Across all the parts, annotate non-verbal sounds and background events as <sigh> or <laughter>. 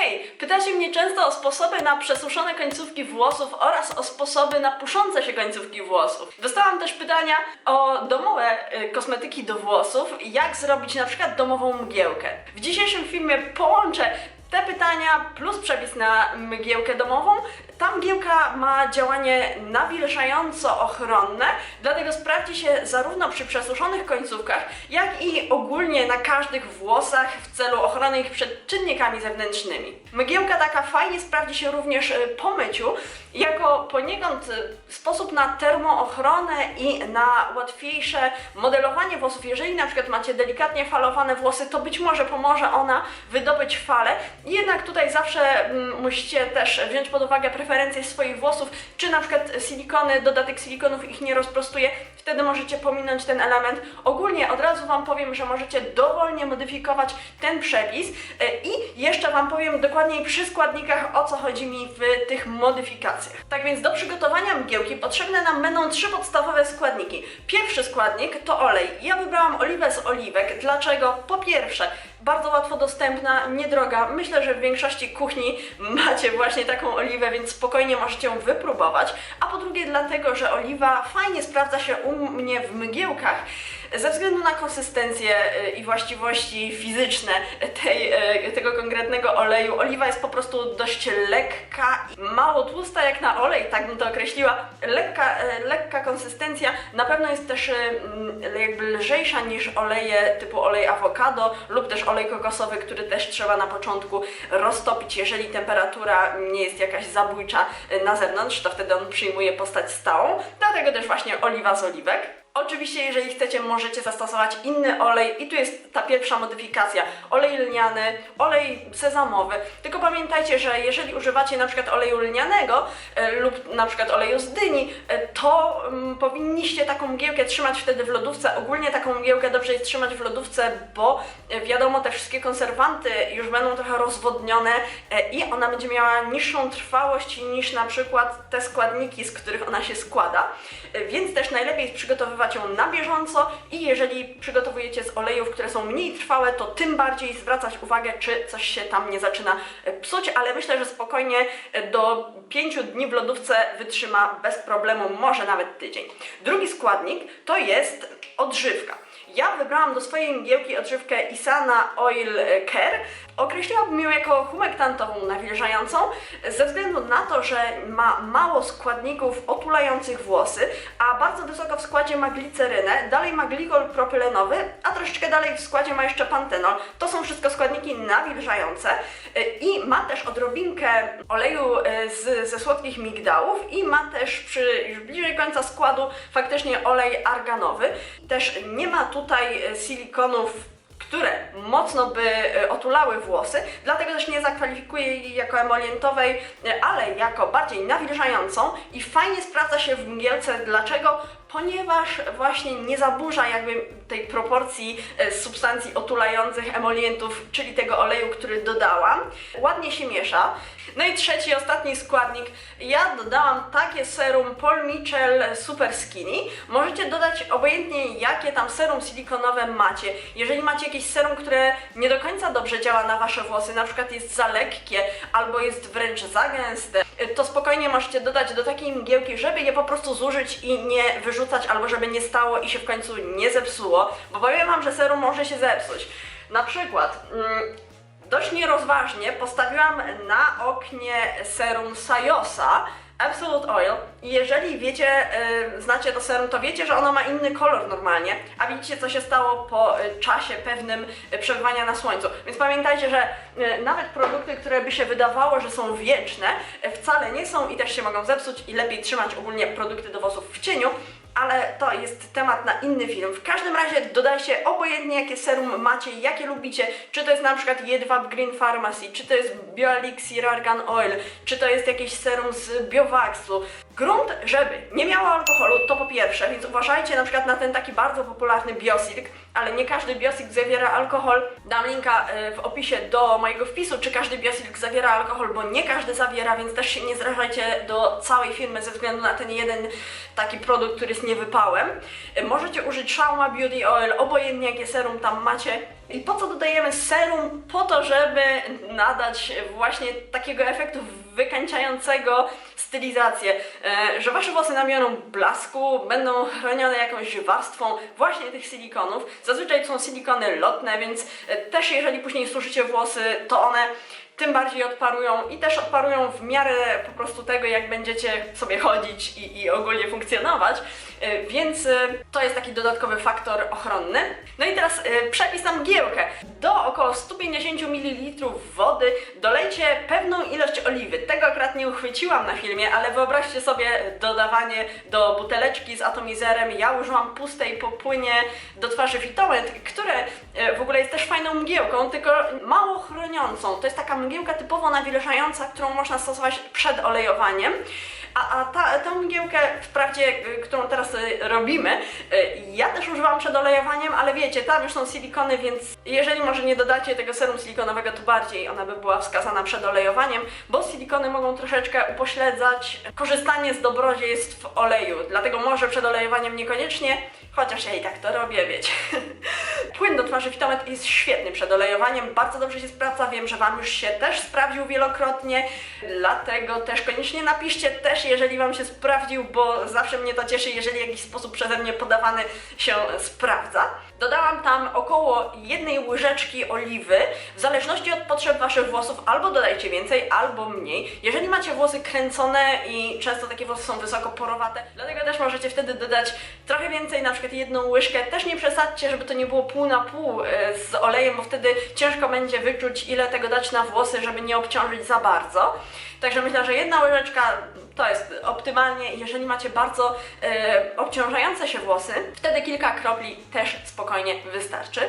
Hej, pytacie mnie często o sposoby na przesuszone końcówki włosów oraz o sposoby na puszące się końcówki włosów. Dostałam też pytania o domowe y, kosmetyki do włosów, jak zrobić na przykład domową mgiełkę. W dzisiejszym filmie połączę te pytania plus przepis na mgiełkę domową. Ta mgiełka ma działanie nawilżająco ochronne, dlatego sprawdzi się zarówno przy przesuszonych końcówkach, jak i ogólnie na każdych włosach w celu ochrony ich przed czynnikami zewnętrznymi. Mgiełka taka fajnie sprawdzi się również y, po myciu, jako poniekąd y, sposób na termoochronę i na łatwiejsze modelowanie włosów. Jeżeli na przykład macie delikatnie falowane włosy, to być może pomoże ona wydobyć fale. Jednak tutaj zawsze mm, musicie też wziąć pod uwagę preferencje swoich włosów, czy na przykład silikony, dodatek silikonów ich nie rozprostuje, wtedy możecie pominąć ten element. Ogólnie od razu Wam powiem, że możecie dowolnie modyfikować ten przepis y, i jeszcze Wam powiem dokładniej przy składnikach o co chodzi mi w tych modyfikacjach. Tak więc do przygotowania mgiełki potrzebne nam będą trzy podstawowe składniki. Pierwszy składnik to olej. Ja wybrałam oliwę z oliwek. Dlaczego? Po pierwsze, bardzo łatwo dostępna, niedroga. Myślę, że w większości kuchni macie właśnie taką oliwę, więc spokojnie możecie ją wypróbować. A po drugie, dlatego, że oliwa fajnie sprawdza się u mnie w mgiełkach. Ze względu na konsystencję y, i właściwości fizyczne tej, y, tego konkretnego oleju, oliwa jest po prostu dość lekka i mało tłusta jak na olej, tak bym to określiła. Lekka, y, lekka konsystencja, na pewno jest też jakby lżejsza niż oleje typu olej awokado lub też olej kokosowy, który też trzeba na początku roztopić, jeżeli temperatura nie jest jakaś zabójcza na zewnątrz, to wtedy on przyjmuje postać stałą. Dlatego też właśnie oliwa z oliwek. Oczywiście, jeżeli chcecie, możecie zastosować inny olej i tu jest ta pierwsza modyfikacja. Olej lniany, olej sezamowy. Tylko pamiętajcie, że jeżeli używacie na przykład oleju lnianego e, lub na przykład oleju z dyni, e, to mm, powinniście taką mgiełkę trzymać wtedy w lodówce. Ogólnie taką mgiełkę dobrze jest trzymać w lodówce, bo e, wiadomo, te wszystkie konserwanty już będą trochę rozwodnione e, i ona będzie miała niższą trwałość niż na przykład te składniki, z których ona się składa. E, Więc też najlepiej jest ją na bieżąco i jeżeli przygotowujecie z olejów, które są mniej trwałe, to tym bardziej zwracać uwagę, czy coś się tam nie zaczyna e, psuć, ale myślę, że spokojnie e, do 5 dni w lodówce wytrzyma bez problemu, może nawet tydzień. Drugi składnik to jest odżywka. Ja wybrałam do swojej mgiełki odżywkę Isana Oil Care. Określiłabym ją jako humektantową nawilżającą ze względu na to, że ma mało składników otulających włosy, a bardzo wysoko w składzie ma glicerynę, dalej ma glikol propylenowy, a troszeczkę dalej w składzie ma jeszcze pantenol. To są wszystko składniki nawilżające y, i ma też odrobinkę oleju y, z, ze słodkich migdałów i ma też przy już bliżej końca składu faktycznie olej arganowy. Też nie ma tutaj y, silikonów które mocno by e, otulały włosy, dlatego też nie zakwalifikuję jej jako emolientowej, e, ale jako bardziej nawilżającą i fajnie sprawdza się w mgiełce. Dlaczego? Ponieważ właśnie nie zaburza jakby tej proporcji e, substancji otulających emolientów, czyli tego oleju, który dodałam. Ładnie się miesza. No i trzeci, ostatni składnik. Ja dodałam takie serum Paul Mitchell Super Skinny. Możecie dodać obojętnie jakie tam serum silikonowe macie. Jeżeli macie jakieś serum, które nie do końca dobrze działa na wasze włosy, na przykład jest za lekkie albo jest wręcz za gęste, to spokojnie możecie dodać do takiej mgiełki, żeby je po prostu zużyć i nie wyrzucać, albo żeby nie stało i się w końcu nie zepsuło, bo powiem wam, że serum może się zepsuć. Na przykład mm, dość nierozważnie postawiłam na oknie serum Sayosa Absolute Oil i jeżeli wiecie, y, znacie to serum, to wiecie, że ono ma inny kolor normalnie, a widzicie co się stało po y, czasie pewnym y, przebywania na słońcu. Więc pamiętajcie, że nawet produkty, które by się wydawało, że są wieczne, wcale nie są i też się mogą zepsuć i lepiej trzymać ogólnie produkty do włosów w cieniu, ale to jest temat na inny film. W każdym razie dodajcie obojętnie jakie serum macie, jakie lubicie, czy to jest na przykład Jedwab Green Pharmacy, czy to jest Bioelixir Argan Oil, czy to jest jakieś serum z Biowaxu. Grunt, żeby nie miało alkoholu, to po pierwsze, więc uważajcie na przykład na ten taki bardzo popularny Biosilk, ale nie każdy Biosilk zawiera alkohol. Dam linka y, w opisie do mojego wpisu, czy każdy Biosilk zawiera alkohol, bo nie każdy zawiera, więc też się nie zrażajcie do całej firmy ze względu na ten jeden taki produkt, który jest niewypałem. Y, Możecie użyć Shauma Beauty Oil, obojętnie jakie serum tam macie I po co dodajemy serum? Po to, żeby nadać właśnie takiego efektu wykańczającego stylizację, e, że wasze włosy nabiorą blasku, będą chronione jakąś warstwą właśnie tych silikonów. Zazwyczaj są silikony lotne, więc e, też jeżeli później suszycie włosy, to one tym bardziej odparują i też odparują w miarę po prostu tego, jak będziecie sobie chodzić i, i ogólnie funkcjonować, E, więc e, to jest taki dodatkowy faktor ochronny. No i teraz e, przepis na mgiełkę. Do około 150 ml wody dolejcie pewną ilość oliwy. Tego akurat nie uchwyciłam na filmie, ale wyobraźcie sobie dodawanie do buteleczki z atomizerem. Ja użyłam pustej po płynie do twarzy Fitomet, które w ogóle jest też fajną mgiełką, tylko mało chroniącą. To jest taka mgiełka typowo nawilżająca, którą można stosować przed olejowaniem. A, a ta, tę mgiełkę, wprawdzie, y, którą teraz y, robimy, y, ja też używam przed olejowaniem, ale wiecie, tam już są silikony, więc jeżeli może nie dodacie tego serum silikonowego, to bardziej ona by była wskazana przed olejowaniem, bo silikony mogą troszeczkę upośledzać korzystanie z dobrodziejstw oleju, dlatego może przed olejowaniem niekoniecznie, chociaż ja i tak to robię, wiecie. <laughs> Płyn do twarzy Fitomet jest świetny przed olejowaniem, bardzo dobrze się sprawdza, wiem, że Wam już się też sprawdził wielokrotnie, dlatego też koniecznie napiszcie też, jeżeli Wam się sprawdził, bo zawsze mnie to cieszy, jeżeli jakiś sposób przeze mnie podawany się sprawdza. Dodałam tam około jednej łyżeczki oliwy, w zależności od potrzeb Waszych włosów, albo dodajcie więcej, albo mniej. Jeżeli macie włosy kręcone i często takie włosy są wysoko porowate, dlatego też możecie wtedy dodać trochę więcej, na przykład jedną łyżkę. Też nie przesadźcie, żeby to nie było pół na pół e, z olejem, bo wtedy ciężko będzie wyczuć, ile tego dać na włosy, żeby nie obciążyć za bardzo. Także myślę, że jedna łyżeczka to jest optymalnie. Jeżeli macie bardzo e, obciążające się włosy, wtedy kilka kropli też spokojnie wystarczy.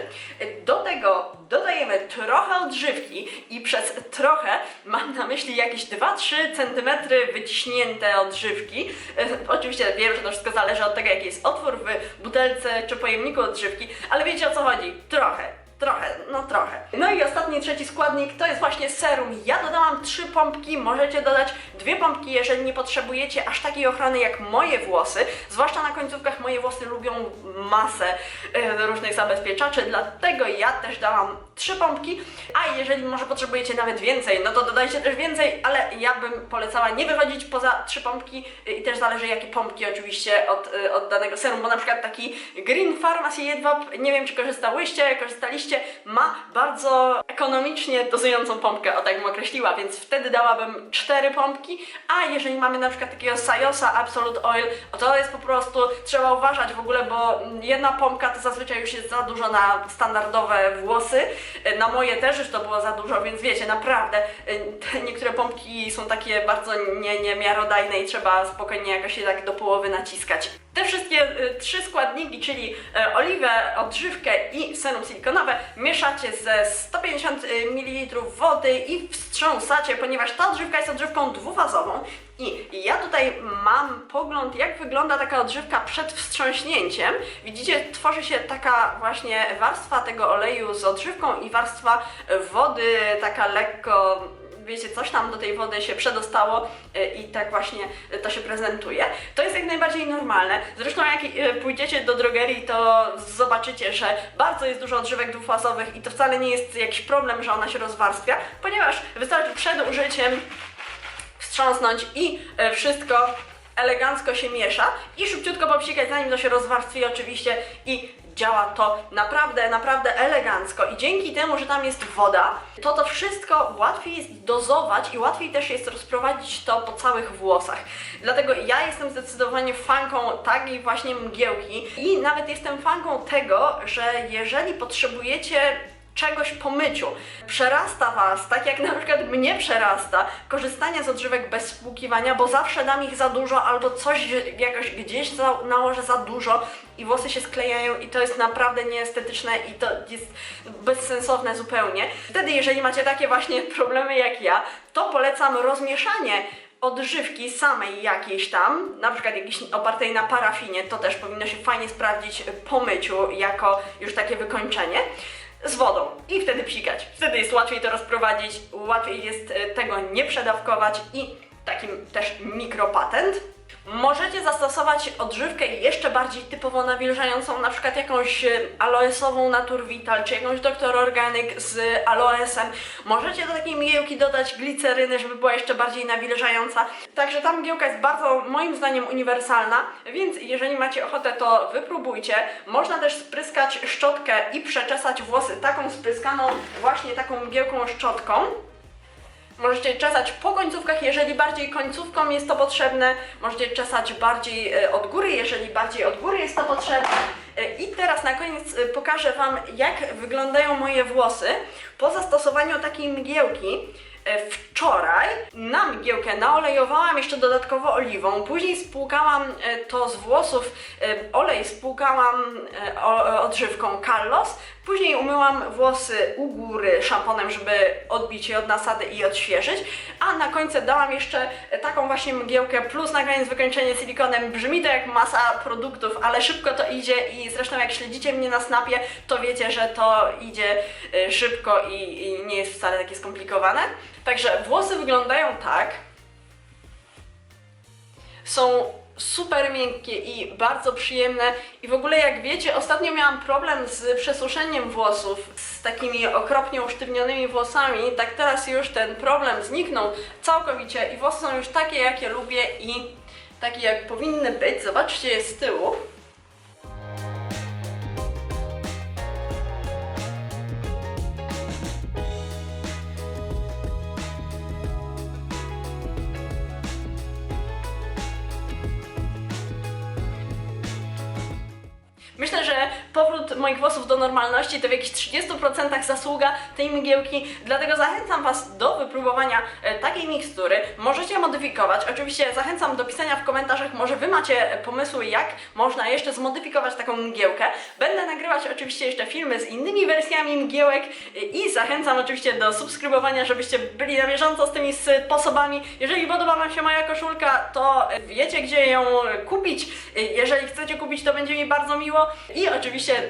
Do tego dodajemy trochę odżywki i przez trochę mam na myśli jakieś 2-3 cm wyciśnięte odżywki. E, Oczywiście wiem, że to wszystko zależy od tego, jaki jest otwór w butelce czy pojemniku odżywki, ale wiecie o co chodzi? Trochę. Trochę, no trochę. No i ostatni, trzeci składnik to jest właśnie serum. Ja dodałam trzy pompki, możecie dodać dwie pompki, jeżeli nie potrzebujecie aż takiej ochrony jak moje włosy. Zwłaszcza na końcówkach moje włosy lubią masę e, różnych zabezpieczaczy, dlatego ja też dałam trzy pompki, a jeżeli może potrzebujecie nawet więcej, no to dodajcie też więcej, ale ja bym polecała nie wychodzić poza trzy pompki e, i też zależy jakie pompki oczywiście od, e, od danego serum, bo na przykład taki Green Pharmacy jedwab, nie wiem czy korzystałyście, korzystaliście, ma bardzo ekonomicznie dozującą pompkę, o tak bym określiła, więc wtedy dałabym cztery pompki, a jeżeli mamy na przykład takiego Sayosa Absolute Oil, to jest po prostu, trzeba uważać w ogóle, bo jedna pompka to zazwyczaj już jest za dużo na standardowe włosy, na moje też już to było za dużo, więc wiecie, naprawdę niektóre pompki są takie bardzo nie, niemiarodajne i trzeba spokojnie jakoś je tak do połowy naciskać. Te wszystkie y, trzy składniki, czyli y, oliwę, odżywkę i serum silikonowe, mieszacie ze 150 ml wody i wstrząsacie, ponieważ ta odżywka jest odżywką dwufazową. I ja tutaj mam pogląd, jak wygląda taka odżywka przed wstrząśnięciem. Widzicie, tworzy się taka właśnie warstwa tego oleju z odżywką i warstwa wody, taka lekko wiecie, coś tam do tej wody się przedostało y, i tak właśnie to się prezentuje. To jest jak najbardziej normalne. Zresztą jak y, pójdziecie do drogerii, to zobaczycie, że bardzo jest dużo odżywek dwufazowych i to wcale nie jest jakiś problem, że ona się rozwarstwia, ponieważ wystarczy przed użyciem wstrząsnąć i wszystko elegancko się miesza i szybciutko popsikać zanim to się rozwarstwi oczywiście i działa to naprawdę, naprawdę elegancko i dzięki temu, że tam jest woda, to to wszystko łatwiej jest dozować i łatwiej też jest rozprowadzić to po całych włosach. Dlatego ja jestem zdecydowanie fanką takiej właśnie mgiełki i nawet jestem fanką tego, że jeżeli potrzebujecie czegoś po myciu. Przerasta Was, tak jak na przykład mnie przerasta, korzystanie z odżywek bez spłukiwania, bo zawsze dam ich za dużo albo coś jakoś gdzieś za, nałożę za dużo i włosy się sklejają i to jest naprawdę nieestetyczne i to jest bezsensowne zupełnie. Wtedy, jeżeli macie takie właśnie <laughs> problemy jak ja, to polecam rozmieszanie odżywki samej jakiejś tam, na przykład jakiejś opartej na parafinie, to też powinno się fajnie sprawdzić po myciu jako już takie wykończenie z wodą i wtedy psikać. Wtedy jest łatwiej to rozprowadzić, łatwiej jest e, tego nie przedawkować i takim też mikropatent. Możecie zastosować odżywkę jeszcze bardziej typowo nawilżającą, na przykład jakąś e, aloesową Naturvital, czy jakąś Dr. Organic z aloesem. Możecie do takiej mgiełki dodać gliceryny, żeby była jeszcze bardziej nawilżająca. Także ta mgiełka jest bardzo, moim zdaniem, uniwersalna, więc jeżeli macie ochotę, to wypróbujcie. Można też spryskać szczotkę i przeczesać włosy taką spryskaną właśnie taką mgiełką szczotką. Możecie czesać po końcówkach, jeżeli bardziej końcówką jest to potrzebne. Możecie czesać bardziej e, od góry, jeżeli bardziej od góry jest to potrzebne. E, I teraz na koniec e, pokażę Wam, jak wyglądają moje włosy po zastosowaniu takiej mgiełki. Wczoraj na mgiełkę naolejowałam jeszcze dodatkowo oliwą, później spłukałam to z włosów, olej spłukałam odżywką Carlos, później umyłam włosy u góry szamponem, żeby odbić je od nasady i odświeżyć, a na końcu dałam jeszcze taką właśnie mgiełkę plus na koniec wykończenie silikonem. Brzmi to jak masa produktów, ale szybko to idzie i zresztą jak śledzicie mnie na snapie, to wiecie, że to idzie e, szybko i, i nie jest wcale takie skomplikowane. Także włosy wyglądają tak. Są super miękkie i bardzo przyjemne. I w ogóle, jak wiecie, ostatnio miałam problem z przesuszeniem włosów, z takimi okropnie usztywnionymi włosami. Tak teraz już ten problem zniknął całkowicie i włosy są już takie, jakie lubię i takie, jak powinny być. Zobaczcie je z tyłu. Myślę, że powrót moich włosów do normalności to w jakichś 30% zasługa tej mgiełki, dlatego zachęcam Was do wypróbowania e, takiej mikstury. Możecie modyfikować, oczywiście zachęcam do pisania w komentarzach, może Wy macie pomysły, jak można jeszcze zmodyfikować taką mgiełkę. Będę nagrywać oczywiście jeszcze filmy z innymi wersjami mgiełek e, i zachęcam oczywiście do subskrybowania, żebyście byli na bieżąco z tymi sposobami. Jeżeli podoba Wam się moja koszulka, to e, wiecie, gdzie ją kupić. E, Jeżeli chcecie kupić, to będzie mi bardzo miło. I oczywiście